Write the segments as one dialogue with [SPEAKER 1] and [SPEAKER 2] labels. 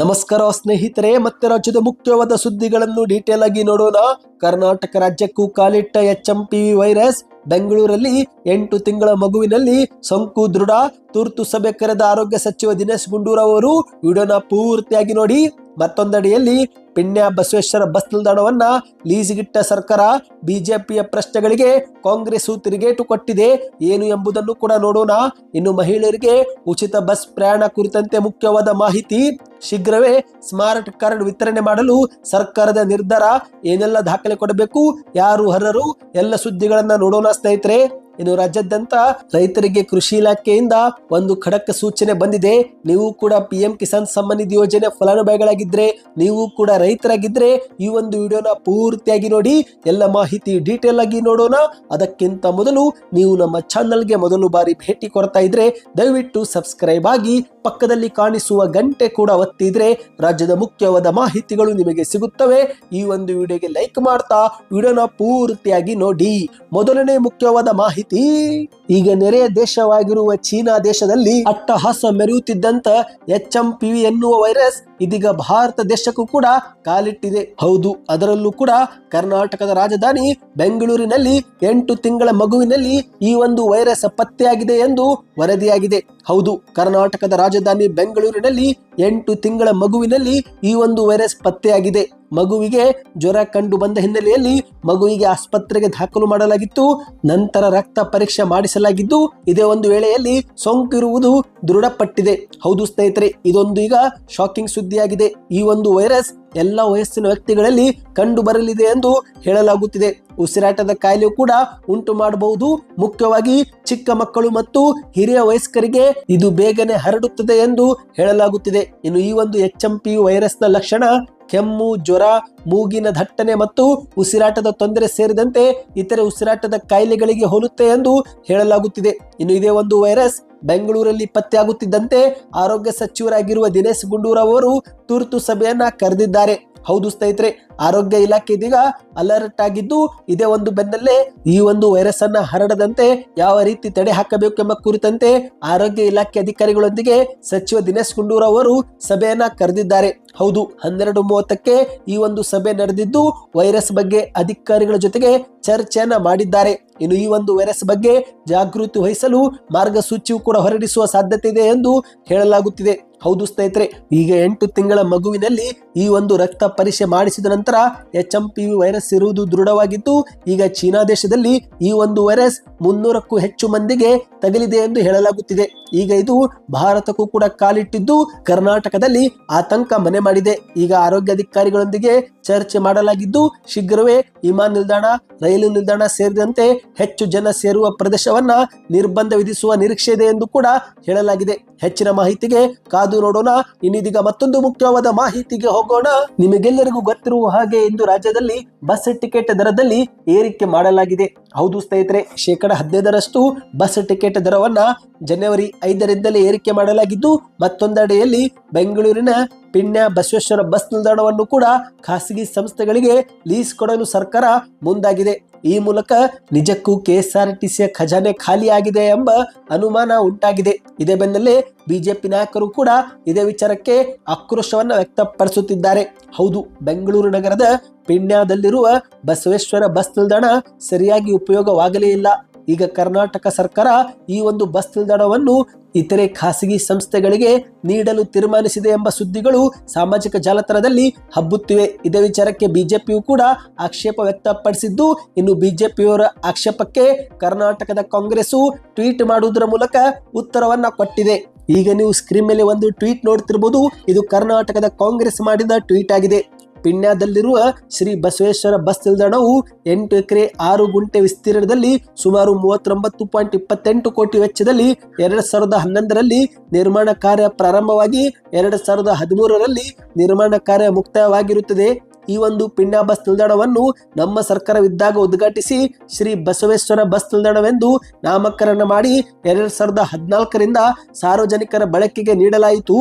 [SPEAKER 1] ನಮಸ್ಕಾರ ಸ್ನೇಹಿತರೆ, ಮತ್ತೆ ರಾಜ್ಯದ ಮುಖ್ಯವಾದ ಸುದ್ದಿಗಳನ್ನು ಡೀಟೇಲ್ ಆಗಿ ನೋಡೋಣ. ಕರ್ನಾಟಕ ರಾಜ್ಯಕ್ಕೂ ಕಾಲಿಟ್ಟ ಎಚ್ ಎಂ ಪಿ ವೈರಸ್ ಬೆಂಗಳೂರಲ್ಲಿ ಎಂಟು ತಿಂಗಳ ಮಗುವಿನಲ್ಲಿ ಸೋಂಕು ದೃಢ. ತುರ್ತು ಸಭೆ ಕರೆದ ಆರೋಗ್ಯ ಸಚಿವ ದಿನೇಶ್ ಗುಂಡೂರಾವ್ ಅವರು ವಿಡಿಯೋನ ಪೂರ್ತಿಯಾಗಿ ನೋಡಿ. ಮತ್ತೊಂದಡಿಯಲ್ಲಿ ಪಿಣ್ಯ ಬಸವೇಶ್ವರ ಬಸ್ ನಿಲ್ದಾಣವನ್ನ ಲೀಸಿಗಿಟ್ಟ ಸರ್ಕಾರ ಬಿಜೆಪಿಯ ಪ್ರಶ್ನೆಗಳಿಗೆ ಕಾಂಗ್ರೆಸ್ ತಿರುಗೇಟು ಕೊಟ್ಟಿದೆ. ಏನು ಎಂಬುದನ್ನು ಕೂಡ ನೋಡೋಣ. ಇನ್ನು ಮಹಿಳೆಯರಿಗೆ ಉಚಿತ ಬಸ್ ಪ್ರಯಾಣ ಕುರಿತಂತೆ ಮುಖ್ಯವಾದ ಮಾಹಿತಿ, ಶೀಘ್ರವೇ ಸ್ಮಾರ್ಟ್ ಕಾರ್ಡ್ ವಿತರಣೆ ಮಾಡಲು ಸರ್ಕಾರದ ನಿರ್ಧಾರ ಏನೆಲ್ಲ ದಾಖಲೆ ಕೊಡಬೇಕು, ಯಾರು ಅರ್ಹರು, ಎಲ್ಲ ಸುದ್ದಿಗಳನ್ನ ನೋಡೋಣ ಸ್ನೇಹಿತರೆ. ಇನ್ನು ರಾಜ್ಯಾದ್ಯಂತ ರೈತರಿಗೆ ಕೃಷಿ ಇಲಾಖೆಯಿಂದ ಒಂದು ಖಡಕ್ ಸೂಚನೆ ಬಂದಿದೆ. ನೀವು ಕೂಡ ಪಿಎಂ ಕಿಸಾನ್ ಸಮ್ಮಾನ್ ಯೋಜನೆ ಫಲಾನುಭವಿಗಳಾಗಿದ್ರೆ, ನೀವು ಕೂಡ ರೈತರಾಗಿದ್ರೆ ಈ ಒಂದು ವಿಡಿಯೋನ ಪೂರ್ತಿಯಾಗಿ ನೋಡಿ, ಎಲ್ಲ ಮಾಹಿತಿ ಡೀಟೇಲ್ ಆಗಿ ನೋಡೋಣ. ಅದಕ್ಕಿಂತ ಮೊದಲು ನೀವು ನಮ್ಮ ಚಾನಲ್ಗೆ ಮೊದಲು ಬಾರಿ ಭೇಟಿ ಕೊಡ್ತಾ ಇದ್ರೆ ದಯವಿಟ್ಟು ಸಬ್ಸ್ಕ್ರೈಬ್ ಆಗಿ ಪಕ್ಕದಲ್ಲಿ ಕಾಣಿಸುವ ಗಂಟೆ ಕೂಡ ಒತ್ತಿದ್ರೆ ರಾಜ್ಯದ ಮುಖ್ಯವಾದ ಮಾಹಿತಿಗಳು ನಿಮಗೆ ಸಿಗುತ್ತವೆ. ಈ ಒಂದು ವಿಡಿಯೋಗೆ ಲೈಕ್ ಮಾಡ್ತಾ, ವಿಡಿಯೋನ ಪೂರ್ತಿಯಾಗಿ ನೋಡಿ. ಮೊದಲನೇ ಮುಖ್ಯವಾದ ಮಾಹಿತಿ. ಈಗ ನೆರೆಯ ದೇಶವಾಗಿರುವ ಚೀನಾ ದೇಶದಲ್ಲಿ ಅಟ್ಟಹಾಸ ಮೆರೆಯುತ್ತಿದ್ದಂತ ಎಚ್ ಎಂ ಪಿ ಎನ್ನುವ ವೈರಸ್ ಇದೀಗ ಭಾರತ ದೇಶಕ್ಕೂ ಕೂಡ ಕಾಲಿಟ್ಟಿದೆ. ಹೌದು, ಅದರಲ್ಲೂ ಕೂಡ ಕರ್ನಾಟಕದ ರಾಜಧಾನಿ ಬೆಂಗಳೂರಿನಲ್ಲಿ ಎಂಟು ತಿಂಗಳ ಮಗುವಿನಲ್ಲಿ ಈ ಒಂದು ವೈರಸ್ ಪತ್ತೆಯಾಗಿದೆ ಎಂದು ವರದಿಯಾಗಿದೆ. ಹೌದು, ಕರ್ನಾಟಕದ ರಾಜಧಾನಿ ಬೆಂಗಳೂರಿನಲ್ಲಿ ಎಂಟು ತಿಂಗಳ ಮಗುವಿನಲ್ಲಿ ಈ ಒಂದು ವೈರಸ್ ಪತ್ತೆಯಾಗಿದೆ. ಮಗುವಿಗೆ ಜ್ವರ ಕಂಡು ಬಂದ ಹಿನ್ನೆಲೆಯಲ್ಲಿ ಮಗುವಿಗೆ ಆಸ್ಪತ್ರೆಗೆ ದಾಖಲು ಮಾಡಲಾಗಿತ್ತು. ನಂತರ ರಕ್ತ ಪರೀಕ್ಷೆ ಮಾಡಿಸಲಾಗಿದ್ದು, ಇದೇ ಒಂದು ವೇಳೆಯಲ್ಲಿ ಸೋಂಕು ಇರುವುದು ದೃಢಪಟ್ಟಿದೆ. ಹೌದು ಸ್ನೇಹಿತರೆ, ಇದೊಂದು ಈಗ ಶಾಕಿಂಗ್ ಸುದ್ದಿಯಾಗಿದೆ. ಈ ಒಂದು ವೈರಸ್ ಎಲ್ಲ ವಯಸ್ಸಿನ ವ್ಯಕ್ತಿಗಳಲ್ಲಿ ಕಂಡು ಬರಲಿದೆ ಎಂದು ಹೇಳಲಾಗುತ್ತಿದೆ. ಉಸಿರಾಟದ ಕಾಯಿಲೆ ಕೂಡ ಉಂಟು ಮಾಡಬಹುದು. ಮುಖ್ಯವಾಗಿ ಚಿಕ್ಕ ಮಕ್ಕಳು ಮತ್ತು ಹಿರಿಯ ವಯಸ್ಕರಿಗೆ ಇದು ಬೇಗನೆ ಹರಡುತ್ತದೆ ಎಂದು ಹೇಳಲಾಗುತ್ತಿದೆ. ಇನ್ನು ಈ ಒಂದು ಎಚ್ ಎಂ ಪಿ ವೈರಸ್ನ ಲಕ್ಷಣ ಕೆಮ್ಮು, ಜ್ವರ, ಮೂಗಿನ ದಟ್ಟಣೆ ಮತ್ತು ಉಸಿರಾಟದ ತೊಂದರೆ ಸೇರಿದಂತೆ ಇತರೆ ಉಸಿರಾಟದ ಕಾಯಿಲೆಗಳಿಗೆ ಹೋಲುತ್ತೆ ಎಂದು ಹೇಳಲಾಗುತ್ತಿದೆ. ಇನ್ನು ಇದೇ ಒಂದು ವೈರಸ್ ಬೆಂಗಳೂರಲ್ಲಿ ಪತ್ತೆಯಾಗುತ್ತಿದ್ದಂತೆ ಆರೋಗ್ಯ ಸಚಿವರಾಗಿರುವ ದಿನೇಶ್ ಗುಂಡೂರಾವ್ ಅವರು ತುರ್ತು ಸಭೆಯನ್ನ ಕರೆದಿದ್ದಾರೆ. ಹೌದು ಸ್ನೇಹಿತರೆ, ಆರೋಗ್ಯ ಇಲಾಖೆ ಇದೀಗ ಅಲರ್ಟ್ ಆಗಿದ್ದು, ಇದೇ ಒಂದು ಬೆನ್ನಲ್ಲೇ ಈ ಒಂದು ವೈರಸ್ ಅನ್ನ ಹರಡದಂತೆ ಯಾವ ರೀತಿ ತಡೆ ಹಾಕಬೇಕು ಎಂಬ ಕುರಿತಂತೆ ಆರೋಗ್ಯ ಇಲಾಖೆ ಅಧಿಕಾರಿಗಳೊಂದಿಗೆ ಸಚಿವ ದಿನೇಶ್ ಗುಂಡೂರಾವ್ ಅವರು ಸಭೆಯನ್ನ ಕರೆದಿದ್ದಾರೆ. ಹೌದು, ಹನ್ನೆರಡು ಮೂವತ್ತಕ್ಕೆ ಈ ಒಂದು ಸಭೆ ನಡೆದಿದ್ದು ವೈರಸ್ ಬಗ್ಗೆ ಅಧಿಕಾರಿಗಳ ಜೊತೆಗೆ ಚರ್ಚೆಯನ್ನ ಮಾಡಿದ್ದಾರೆ. ಇನ್ನು ಈ ಒಂದು ವೈರಸ್ ಬಗ್ಗೆ ಜಾಗೃತಿ ವಹಿಸಲು ಮಾರ್ಗಸೂಚಿಯು ಕೂಡ ಹೊರಡಿಸುವ ಸಾಧ್ಯತೆ ಇದೆ ಎಂದು ಹೇಳಲಾಗುತ್ತಿದೆ. ಹೌದು ಸ್ನೇಹಿತರೆ, ಈಗ ಎಂಟು ತಿಂಗಳ ಮಗುವಿನಲ್ಲಿ ಈ ಒಂದು ರಕ್ತ ಪರೀಕ್ಷೆ ಮಾಡಿಸಿದ ನಂತರ ಎಚ್ ಎಂ ಪಿ ವೈರಸ್ ಇರುವುದು ದೃಢವಾಗಿದ್ದು, ಈಗ ಚೀನಾ ದೇಶದಲ್ಲಿ ಈ ಒಂದು ವೈರಸ್ ಮುನ್ನೂರಕ್ಕೂ ಹೆಚ್ಚು ಮಂದಿಗೆ ತಗಲಿದೆ ಎಂದು ಹೇಳಲಾಗುತ್ತಿದೆ. ಈಗ ಇದು ಭಾರತಕ್ಕೂ ಕೂಡ ಕಾಲಿಟ್ಟಿದ್ದು, ಕರ್ನಾಟಕದಲ್ಲಿ ಆತಂಕ ಮನೆ ಮಾಡಿದೆ. ಈಗ ಆರೋಗ್ಯ ಅಧಿಕಾರಿಗಳೊಂದಿಗೆ ಚರ್ಚೆ ಮಾಡಲಾಗಿದ್ದು, ಶೀಘ್ರವೇ ವಿಮಾನ ನಿಲ್ದಾಣ, ರೈಲು ನಿಲ್ದಾಣ ಸೇರಿದಂತೆ ಹೆಚ್ಚು ಜನ ಸೇರುವ ಪ್ರದೇಶವನ್ನ ನಿರ್ಬಂಧ ವಿಧಿಸುವ ನಿರೀಕ್ಷೆ ಇದೆ ಎಂದು ಕೂಡ ಹೇಳಲಾಗಿದೆ. ಹೆಚ್ಚಿನ ಮಾಹಿತಿಗೆ ಕಾದು ನೋಡೋಣ. ಇನ್ನಿದೀಗ ಮತ್ತೊಂದು ಮುಖ್ಯವಾದ ಮಾಹಿತಿಗೆ ಹೋಗೋಣ. ನಿಮಗೆಲ್ಲರಿಗೂ ಗೊತ್ತಿರುವ ಹಾಗೆ ಇಂದು ರಾಜ್ಯದಲ್ಲಿ ಬಸ್ ಟಿಕೆಟ್ ದರದಲ್ಲಿ ಏರಿಕೆ ಮಾಡಲಾಗಿದೆ. ಹೌದು ಸ್ನೇಹಿತರೆ, ಶೇಕಡ ಹದಿನೈದರಷ್ಟು ಬಸ್ ಟಿಕೆಟ್ ದರವನ್ನ ಜನವರಿ ಐದರಿಂದಲೇ ಏರಿಕೆ ಮಾಡಲಾಗಿದ್ದು, ಮತ್ತೊಂದೆಡೆಯಲ್ಲಿ ಬೆಂಗಳೂರಿನ ಪಿಣ್ಯ ಬಸವೇಶ್ವರ ಬಸ್ ನಿಲ್ದಾಣವನ್ನು ಕೂಡ ಖಾಸಗಿ ಸಂಸ್ಥೆಗಳಿಗೆ ಲೀಸ್ ಕೊಡಲು ಸರ್ಕಾರ ಮುಂದಾಗಿದೆ. ಈ ಮೂಲಕ ನಿಜಕ್ಕೂ ಕೆಎಸ್ಆರ್ಟಿಸಿಯ ಖಜಾನೆ ಖಾಲಿಯಾಗಿದೆ ಎಂಬ ಅನುಮಾನ ಉಂಟಾಗಿದೆ. ಇದೇ ಬೆನ್ನಲ್ಲೇ ಬಿಜೆಪಿ ನಾಯಕರು ಕೂಡ ಇದೇ ವಿಚಾರಕ್ಕೆ ಆಕ್ರೋಶವನ್ನು ವ್ಯಕ್ತಪಡಿಸುತ್ತಿದ್ದಾರೆ. ಹೌದು, ಬೆಂಗಳೂರು ನಗರದ ಪಿಣ್ಯದಲ್ಲಿರುವ ಬಸವೇಶ್ವರ ಬಸ್ ನಿಲ್ದಾಣ ಸರಿಯಾಗಿ ಉಪಯೋಗವಾಗಲೇ ಇಲ್ಲ. ಈಗ ಕರ್ನಾಟಕ ಸರ್ಕಾರ ಈ ಒಂದು ಬಸ್ ನಿಲ್ದಾಣವನ್ನು ಇತರೆ ಖಾಸಗಿ ಸಂಸ್ಥೆಗಳಿಗೆ ನೀಡಲು ತೀರ್ಮಾನಿಸಿದೆ ಎಂಬ ಸುದ್ದಿಗಳು ಸಾಮಾಜಿಕ ಜಾಲತಾಣದಲ್ಲಿ ಹಬ್ಬುತ್ತಿವೆ. ಇದೇ ವಿಚಾರಕ್ಕೆ ಬಿಜೆಪಿಯು ಕೂಡ ಆಕ್ಷೇಪ ವ್ಯಕ್ತಪಡಿಸಿದ್ದು, ಇನ್ನು ಬಿಜೆಪಿಯವರ ಆಕ್ಷೇಪಕ್ಕೆ ಕರ್ನಾಟಕದ ಕಾಂಗ್ರೆಸ್ಸು ಟ್ವೀಟ್ ಮಾಡುವುದರ ಮೂಲಕ ಉತ್ತರವನ್ನ ಕೊಟ್ಟಿದೆ. ಈಗ ನೀವು ಸ್ಕ್ರೀನ್ ಮೇಲೆ ಒಂದು ಟ್ವೀಟ್ ನೋಡ್ತಿರ್ಬೋದು. ಇದು ಕರ್ನಾಟಕದ ಕಾಂಗ್ರೆಸ್ ಮಾಡಿದ ಟ್ವೀಟ್ ಆಗಿದೆ. ಪಿಣ್ಯದಲ್ಲಿರುವ ಶ್ರೀ ಬಸವೇಶ್ವರ ಬಸ್ ನಿಲ್ದಾಣವು ಎಂಟು ಎಕರೆ ಆರು ಗುಂಟೆ ವಿಸ್ತೀರ್ಣದಲ್ಲಿ ಸುಮಾರು ಮೂವತ್ತೊಂಬತ್ತು ಪಾಯಿಂಟ್ ಇಪ್ಪತ್ತೆಂಟು ಕೋಟಿ ವೆಚ್ಚದಲ್ಲಿ ಎರಡ್ ಸಾವಿರದ ಹನ್ನೊಂದರಲ್ಲಿ ನಿರ್ಮಾಣ ಕಾರ್ಯ ಪ್ರಾರಂಭವಾಗಿ ಎರಡ್ ಸಾವಿರದ ಹದಿಮೂರರಲ್ಲಿ ನಿರ್ಮಾಣ ಕಾರ್ಯ ಮುಕ್ತಾಯವಾಗಿರುತ್ತದೆ ಈ ಒಂದು ಪಿಣ್ಯ ಬಸ್ ನಿಲ್ದಾಣವನ್ನು ನಮ್ಮ ಸರ್ಕಾರವಿದ್ದಾಗ ಉದ್ಘಾಟಿಸಿ ಶ್ರೀ ಬಸವೇಶ್ವರ ಬಸ್ ನಿಲ್ದಾಣವೆಂದು ನಾಮಕರಣ ಮಾಡಿ ಎರಡ್ ಸಾವಿರದ ಹದಿನಾಲ್ಕರಿಂದ ಸಾರ್ವಜನಿಕರ ಬಳಕೆಗೆ ನೀಡಲಾಯಿತು.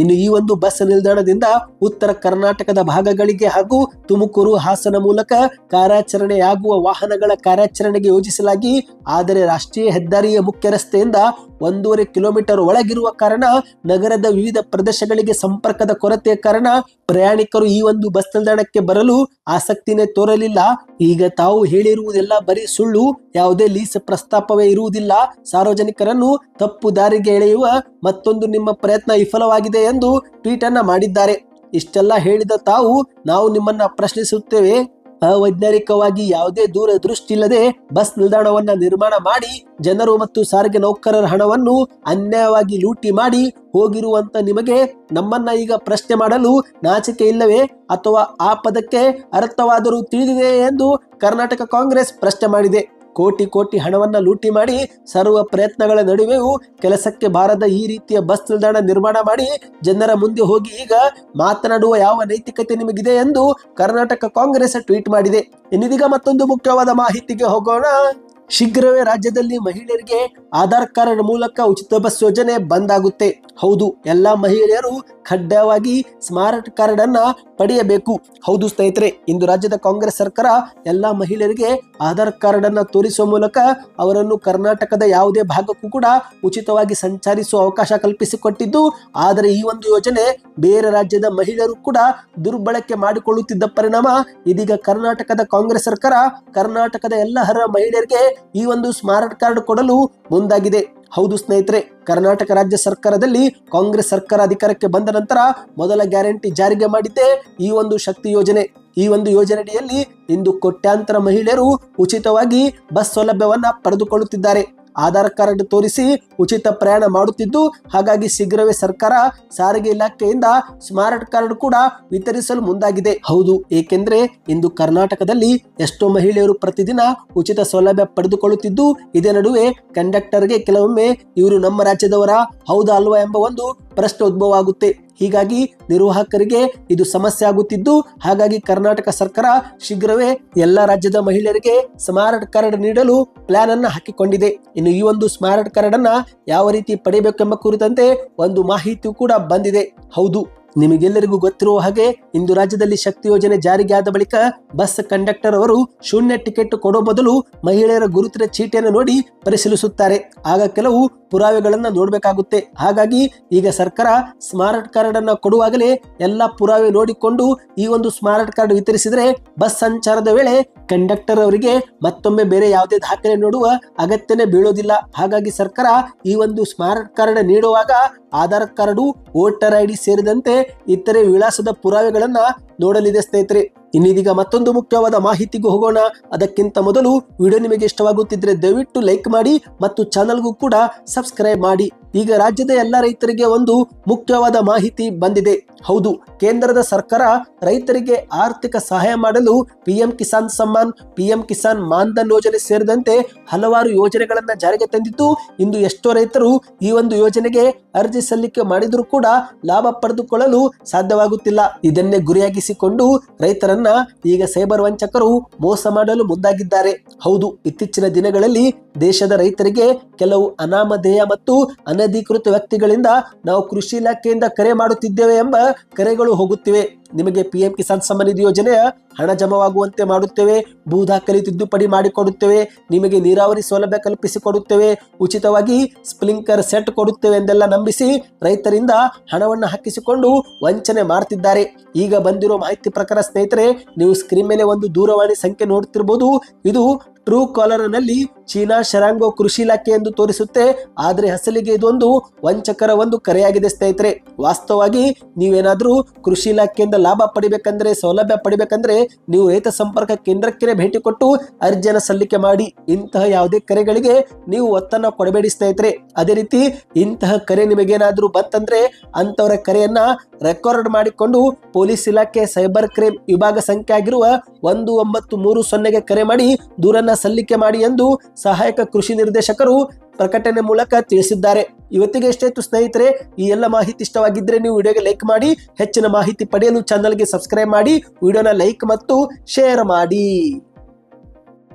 [SPEAKER 1] ಇನ್ನು ಈ ಒಂದು ಬಸ್ ನಿಲ್ದಾಣದಿಂದ ಉತ್ತರ ಕರ್ನಾಟಕದ ಭಾಗಗಳಿಗೆ ಹಾಗೂ ತುಮಕೂರು ಹಾಸನ ಮೂಲಕ ಕಾರ್ಯಾಚರಣೆಯಾಗುವ ವಾಹನಗಳ ಕಾರ್ಯಾಚರಣೆಗೆ ಯೋಜಿಸಲಾಗಿ, ಆದರೆ ರಾಷ್ಟ್ರೀಯ ಹೆದ್ದಾರಿಯ ಮುಖ್ಯ ರಸ್ತೆಯಿಂದ ಒಂದೂವರೆ ಕಿಲೋಮೀಟರ್ ಒಳಗಿರುವ ಕಾರಣ ನಗರದ ವಿವಿಧ ಪ್ರದೇಶಗಳಿಗೆ ಸಂಪರ್ಕದ ಕೊರತೆಯ ಕಾರಣ ಪ್ರಯಾಣಿಕರು ಈ ಒಂದು ಬಸ್ ನಿಲ್ದಾಣಕ್ಕೆ ಬರಲು ಆಸಕ್ತಿನೇ ತೋರಲಿಲ್ಲ. ಈಗ ತಾವು ಹೇಳಿರುವುದೆಲ್ಲ ಬರೀ ಸುಳ್ಳು, ಯಾವುದೇ ಲೀಸ್ ಪ್ರಸ್ತಾಪವೇ ಇರುವುದಿಲ್ಲ. ಸಾರ್ವಜನಿಕರನ್ನು ತಪ್ಪು ದಾರಿಗೆ ಎಳೆಯುವ ಮತ್ತೊಂದು ನಿಮ್ಮ ಪ್ರಯತ್ನ ವಿಫಲವಾಗಿದೆ ಎಂದು ಟ್ವೀಟ್ ಅನ್ನ ಮಾಡಿದ್ದಾರೆ. ಇಷ್ಟೆಲ್ಲ ಹೇಳಿದ ತಾವು ನಾವು ನಿಮ್ಮನ್ನ ಪ್ರಶ್ನಿಸುತ್ತೇವೆ. ಅವೈಜ್ಞಾನಿಕವಾಗಿ ಯಾವುದೇ ದೂರದೃಷ್ಟಿ ಇಲ್ಲದೆ ಬಸ್ ನಿಲ್ದಾಣವನ್ನ ನಿರ್ಮಾಣ ಮಾಡಿ, ಜನರು ಮತ್ತು ಸಾರಿಗೆ ನೌಕರರ ಹಣವನ್ನು ಅನ್ಯಾಯವಾಗಿ ಲೂಟಿ ಮಾಡಿ ಹೋಗಿರುವಂತ ನಿಮಗೆ ನಮ್ಮನ್ನ ಈಗ ಪ್ರಶ್ನೆ ಮಾಡಲು ನಾಚಿಕೆ ಇಲ್ಲವೇ ಅಥವಾ ಆ ಪದಕ್ಕೆ ಅರ್ಥವಾದರೂ ತಿಳಿದಿದೆ ಎಂದು ಕರ್ನಾಟಕ ಕಾಂಗ್ರೆಸ್ ಪ್ರಶ್ನೆ ಮಾಡಿದೆ. ಕೋಟಿ ಕೋಟಿ ಹಣವನ್ನ ಲೂಟಿ ಮಾಡಿ ಸರ್ವ ಪ್ರಯತ್ನಗಳ ನಡುವೆಯೂ ಕೆಲಸಕ್ಕೆ ಬಾರದ ಈ ರೀತಿಯ ಬಸ್ ನಿಲ್ದಾಣ ನಿರ್ಮಾಣ ಮಾಡಿ ಜನರ ಮುಂದೆ ಹೋಗಿ ಈಗ ಮಾತನಾಡುವ ಯಾವ ನೈತಿಕತೆ ನಿಮಗಿದೆ ಎಂದು ಕರ್ನಾಟಕ ಕಾಂಗ್ರೆಸ್ ಟ್ವೀಟ್ ಮಾಡಿದೆ. ಇನ್ನಿದೀಗ ಮತ್ತೊಂದು ಮುಖ್ಯವಾದ ಮಾಹಿತಿಗೆ ಹೋಗೋಣ. ಶೀಘ್ರವೇ ರಾಜ್ಯದಲ್ಲಿ ಮಹಿಳೆಯರಿಗೆ ಆಧಾರ್ ಕಾರ್ಡ್ ಮೂಲಕ ಉಚಿತ ಬಸ್ ಯೋಜನೆ ಬಂದ್ ಆಗುತ್ತೆ ಹೌದು, ಎಲ್ಲಾ ಮಹಿಳೆಯರು ಕಡ್ಡಾಯವಾಗಿ ಸ್ಮಾರ್ಟ್ ಕಾರ್ಡ್ ಅನ್ನ ಪಡೆಯಬೇಕು. ಹೌದು ಸ್ನೇಹಿತರೆ, ಇಂದು ರಾಜ್ಯದ ಕಾಂಗ್ರೆಸ್ ಸರ್ಕಾರ ಎಲ್ಲಾ ಮಹಿಳೆಯರಿಗೆ ಆಧಾರ್ ಕಾರ್ಡ್ ಅನ್ನ ತೋರಿಸುವ ಮೂಲಕ ಅವರನ್ನು ಕರ್ನಾಟಕದ ಯಾವುದೇ ಭಾಗಕ್ಕೂ ಕೂಡ ಉಚಿತವಾಗಿ ಸಂಚರಿಸುವ ಅವಕಾಶ ಕಲ್ಪಿಸಿಕೊಟ್ಟಿದ್ದು, ಆದರೆ ಈ ಒಂದು ಯೋಜನೆ ಬೇರೆ ರಾಜ್ಯದ ಮಹಿಳೆಯರು ಕೂಡ ದುರ್ಬಳಕೆ ಮಾಡಿಕೊಳ್ಳುತ್ತಿದ್ದ ಪರಿಣಾಮ. ಇದೀಗ ಕರ್ನಾಟಕದ ಕಾಂಗ್ರೆಸ್ ಸರ್ಕಾರ ಕರ್ನಾಟಕದ ಎಲ್ಲ ಹರ ಮಹಿಳೆಯರಿಗೆ ಈ ಒಂದು ಸ್ಮಾರ್ಟ್ ಕಾರ್ಡ್ ಕೊಡಲು ಮುಂದಾಗಿದೆ ಹೌದು ಸ್ನೇಹಿತರೆ, ಕರ್ನಾಟಕ ರಾಜ್ಯ ಸರ್ಕಾರದಲ್ಲಿ ಕಾಂಗ್ರೆಸ್ ಸರ್ಕಾರ ಅಧಿಕಾರಕ್ಕೆ ಬಂದ ನಂತರ ಮೊದಲ ಗ್ಯಾರಂಟಿ ಜಾರಿಗೆ ಮಾಡಿದ್ದೆ ಈ ಒಂದು ಶಕ್ತಿ ಯೋಜನೆ. ಈ ಒಂದು ಯೋಜನೆಯಡಿಯಲ್ಲಿ ಇಂದು ಕೋಟ್ಯಾಂತರ ಮಹಿಳೆಯರು ಉಚಿತವಾಗಿ ಬಸ್ ಸೌಲಭ್ಯವನ್ನ ಪಡೆದುಕೊಳ್ಳುತ್ತಿದ್ದಾರೆ. ಆಧಾರ್ ಕಾರ್ಡ್ ತೋರಿಸಿ ಉಚಿತ ಪ್ರಯಾಣ ಮಾಡುತ್ತಿದ್ದು, ಹಾಗಾಗಿ ಶೀಘ್ರವೇ ಸರ್ಕಾರ ಸಾರಿಗೆ ಇಲಾಖೆಯಿಂದ ಸ್ಮಾರ್ಟ್ ಕಾರ್ಡ್ ಕೂಡ ವಿತರಿಸಲು ಮುಂದಾಗಿದೆ. ಹೌದು, ಏಕೆಂದ್ರೆ ಇಂದು ಕರ್ನಾಟಕದಲ್ಲಿ ಎಷ್ಟೋ ಮಹಿಳೆಯರು ಪ್ರತಿದಿನ ಉಚಿತ ಸೌಲಭ್ಯ ಪಡೆದುಕೊಳ್ಳುತ್ತಿದ್ದು, ಇದೇ ನಡುವೆ ಕಂಡಕ್ಟರ್ಗೆ ಕೆಲವೊಮ್ಮೆ ಇವರು ನಮ್ಮ ರಾಜ್ಯದವರ, ಹೌದಾ ಅಲ್ವಾ ಎಂಬ ಒಂದು ಪ್ರಶ್ನೆ ಉದ್ಭವ ಆಗುತ್ತೆ. ಹೀಗಾಗಿ ನಿರ್ವಾಹಕರಿಗೆ ಇದು ಸಮಸ್ಯೆ ಆಗುತ್ತಿದ್ದು, ಹಾಗಾಗಿ ಕರ್ನಾಟಕ ಸರ್ಕಾರ ಶೀಘ್ರವೇ ಎಲ್ಲ ರಾಜ್ಯದ ಮಹಿಳೆಯರಿಗೆ ಸ್ಮಾರ್ಟ್ ಕಾರ್ಡ್ ನೀಡಲು ಪ್ಲಾನ್ ಅನ್ನು ಹಾಕಿಕೊಂಡಿದೆ. ಇನ್ನು ಈ ಒಂದು ಸ್ಮಾರ್ಟ್ ಕಾರ್ಡ್ ಅನ್ನ ಯಾವ ರೀತಿ ಪಡೆಯಬೇಕೆಂಬ ಕುರಿತಂತೆ ಒಂದು ಮಾಹಿತಿ ಕೂಡ ಬಂದಿದೆ. ಹೌದು, ನಿಮಗೆಲ್ಲರಿಗೂ ಗೊತ್ತಿರುವ ಹಾಗೆ ಇಂದು ರಾಜ್ಯದಲ್ಲಿ ಶಕ್ತಿ ಯೋಜನೆ ಜಾರಿಗೆ ಆದ ಬಳಿಕ ಬಸ್ ಕಂಡಕ್ಟರ್ ಅವರು ಶೂನ್ಯ ಟಿಕೆಟ್ ಕೊಡೋ ಬದಲು ಮಹಿಳೆಯರ ಗುರುತಿನ ಚೀಟಿಯನ್ನು ನೋಡಿ ಪರಿಶೀಲಿಸುತ್ತಾರೆ. ಆಗ ಕೆಲವು ಪುರಾವೆಗಳನ್ನ ನೋಡಬೇಕಾಗುತ್ತೆ. ಹಾಗಾಗಿ ಈಗ ಸರ್ಕಾರ ಸ್ಮಾರ್ಟ್ ಕಾರ್ಡ್ ಅನ್ನ ಕೊಡುವಾಗಲೇ ಎಲ್ಲ ಪುರಾವೆ ನೋಡಿಕೊಂಡು ಈ ಒಂದು ಸ್ಮಾರ್ಟ್ ಕಾರ್ಡ್ ವಿತರಿಸಿದರೆ ಬಸ್ ಸಂಚಾರದ ವೇಳೆ ಕಂಡಕ್ಟರ್ ಅವರಿಗೆ ಮತ್ತೊಮ್ಮೆ ಬೇರೆ ಯಾವುದೇ ದಾಖಲೆ ನೋಡುವ ಅಗತ್ಯನೇ ಬೀಳೋದಿಲ್ಲ. ಹಾಗಾಗಿ ಸರ್ಕಾರ ಈ ಒಂದು ಸ್ಮಾರ್ಟ್ ಕಾರ್ಡ್ ನೀಡುವಾಗ Aadhaar card, voter I D ಸೇರಿದಂತೆ ಇತರೆ ವಿಳಾಸದ ಪುರಾವೆಗಳನ್ನು ನೋಡಲಿದೆ ಸ್ನೇಹಿತರೆ. ಇನ್ನಿದೀಗ ಮತ್ತೊಂದು ಮುಖ್ಯವಾದ ಮಾಹಿತಿಗೂ ಹೋಗೋಣ. ಅದಕ್ಕಿಂತ ಮೊದಲು ವಿಡಿಯೋ ನಿಮಗೆ ಇಷ್ಟವಾಗುತ್ತಿದ್ರೆ ದಯವಿಟ್ಟು ಲೈಕ್ ಮಾಡಿ ಮತ್ತು ಚಾನಲ್ಗೂ ಕೂಡ ಸಬ್ಸ್ಕ್ರೈಬ್ ಮಾಡಿ. ಈಗ ರಾಜ್ಯದ ಎಲ್ಲ ರೈತರಿಗೆ ಒಂದು ಮುಖ್ಯವಾದ ಮಾಹಿತಿ ಬಂದಿದೆ. ಹೌದು, ಕೇಂದ್ರದ ಸರ್ಕಾರ ರೈತರಿಗೆ ಆರ್ಥಿಕ ಸಹಾಯ ಮಾಡಲು ಪಿಎಂ ಕಿಸಾನ್ ಸಮ್ಮಾನ್, ಪಿಎಂ ಕಿಸಾನ್ ಮಾನ್ಧನ್ ಯೋಜನೆ ಸೇರಿದಂತೆ ಹಲವಾರು ಯೋಜನೆಗಳನ್ನು ಜಾರಿಗೆ ತಂದಿದ್ದು, ಇಂದು ಎಷ್ಟೋ ರೈತರು ಈ ಒಂದು ಯೋಜನೆಗೆ ಅರ್ಜಿ ಸಲ್ಲಿಕೆ ಮಾಡಿದರೂ ಕೂಡ ಲಾಭ ಪಡೆದುಕೊಳ್ಳಲು ಸಾಧ್ಯವಾಗುತ್ತಿಲ್ಲ. ಇದನ್ನೇ ಗುರಿಯಾಗಿಸಿಕೊಂಡು ರೈತರನ್ನ ಈಗ ಸೈಬರ್ ವಂಚಕರು ಮೋಸ ಮಾಡಲು ಮುಂದಾಗಿದ್ದಾರೆ. ಹೌದು, ಇತ್ತೀಚಿನ ದಿನಗಳಲ್ಲಿ ದೇಶದ ರೈತರಿಗೆ ಕೆಲವು ಅನಾಮಧೇಯ ಮತ್ತು ಅನಧಿಕೃತ ವ್ಯಕ್ತಿಗಳಿಂದ ನಾವು ಕೃಷಿ ಇಲಾಖೆಯಿಂದ ಕರೆ ಮಾಡುತ್ತಿದ್ದೇವೆ ಎಂಬ ಕರೆಗಳು ಹೋಗುತ್ತಿವೆ. ನಿಮಗೆ ಪಿಎಂ ಕಿಸಾನ್ ಸಮ್ಮಾನ್ ನಿಧಿ ಯೋಜನೆಯ ಹಣ ಜಮವಾಗುವಂತೆ ಮಾಡುತ್ತೇವೆ. ಭೂ ದಾಖಲೆ ತಿದ್ದುಪಡಿ ಮಾಡಿಕೊಡುತ್ತೇವೆ. ನಿಮಗೆ ನೀರಾವರಿ ಸೌಲಭ್ಯ ಕಲ್ಪಿಸಿಕೊಡುತ್ತೇವೆ. ಉಚಿತವಾಗಿ ಸ್ಪ್ರಿಂಕರ್ ಸೆಟ್ ಕೊಡುತ್ತೇವೆ ಎಂದೆಲ್ಲ ನಂಬಿಸಿ ರೈತರಿಂದ ಹಣವನ್ನು ಹಾಕಿಸಿಕೊಂಡು ವಂಚನೆ ಮಾಡ್ತಿದ್ದಾರೆ. ಈಗ ಬಂದಿರೋ ಮಾಹಿತಿ ಪ್ರಕಾರ ಸ್ನೇಹಿತರೆ, ನೀವು ಸ್ಕ್ರೀನ್ ಮೇಲೆ ಒಂದು ದೂರವಾಣಿ ಸಂಖ್ಯೆ ನೋಡುತ್ತಿರಬಹುದು. ಇದು ಟ್ರೂ ಕಾಲರ್ನಲ್ಲಿ ಚೀನಾ ಶರಾಂಗೋ ಕೃಷಿ ಇಲಾಖೆ ಎಂದು ತೋರಿಸುತ್ತೆ. ಆದರೆ ಅಸಲಿಗೆ ಇದೊಂದು ವಂಚಕರ ಒಂದು ಕರೆಯಾಗಿದೆ ಸ್ನೇಹಿತರೆ. ವಾಸ್ತವವಾಗಿ ನೀವೇನಾದ್ರೂ ಕೃಷಿ ಇಲಾಖೆಯಿಂದ ಲಾಭ ಪಡಿಬೇಕಂದ್ರೆ, ಸೌಲಭ್ಯ ಪಡಿಬೇಕಂದ್ರೆ ನೀವು ರೈತ ಸಂಪರ್ಕ ಕೇಂದ್ರಕ್ಕೆ ಭೇಟಿ ಕೊಟ್ಟು ಅರ್ಜಿಯನ್ನು ಸಲ್ಲಿಕೆ ಮಾಡಿ. ಇಂತಹ ಯಾವುದೇ ಕರೆಗಳಿಗೆ ನೀವು ಒತ್ತನ್ನು ಕೊಡಬೇಡಿ ಸ್ನೇಹಿತರೆ. ಅದೇ ರೀತಿ ಇಂತಹ ಕರೆ ನಿಮಗೇನಾದ್ರೂ ಬಂತಂದ್ರೆ ಅಂತವರ ಕರೆಯನ್ನ ರೆಕಾರ್ಡ್ ಮಾಡಿಕೊಂಡು ಪೊಲೀಸ್ ಇಲಾಖೆ ಸೈಬರ್ ಕ್ರೈಮ್ ವಿಭಾಗ ಸಂಖ್ಯೆ ಆಗಿರುವ ಒಂದು ಒಂಬತ್ತು ಮೂರು ಸೊನ್ನೆಗೆ ಕರೆ ಮಾಡಿ ದೂರನ್ನ ಸಲ್ಲಿಕೆ ಮಾಡಿ ಎಂದು ಸಹಾಯಕ ಕೃಷಿ ನಿರ್ದೇಶಕರು ಪ್ರಕಟಣೆ ಮೂಲಕ ತಿಳಿಸಿದ್ದಾರೆ. ಇವತ್ತಿಗೆ ಎಷ್ಟಾಯ್ತು ಸ್ನೇಹಿತರೆ, ಈ ಎಲ್ಲ ಮಾಹಿತಿ ಇಷ್ಟವಾಗಿದ್ದರೆ ನೀವು ವಿಡಿಯೋಗೆ ಲೈಕ್ ಮಾಡಿ, ಹೆಚ್ಚಿನ ಮಾಹಿತಿ ಪಡೆಯಲು ಚಾನಲ್ಗೆ ಸಬ್ಸ್ಕ್ರೈಬ್ ಮಾಡಿ, ವಿಡಿಯೋನ ಲೈಕ್ ಮತ್ತು ಶೇರ್ ಮಾಡಿ.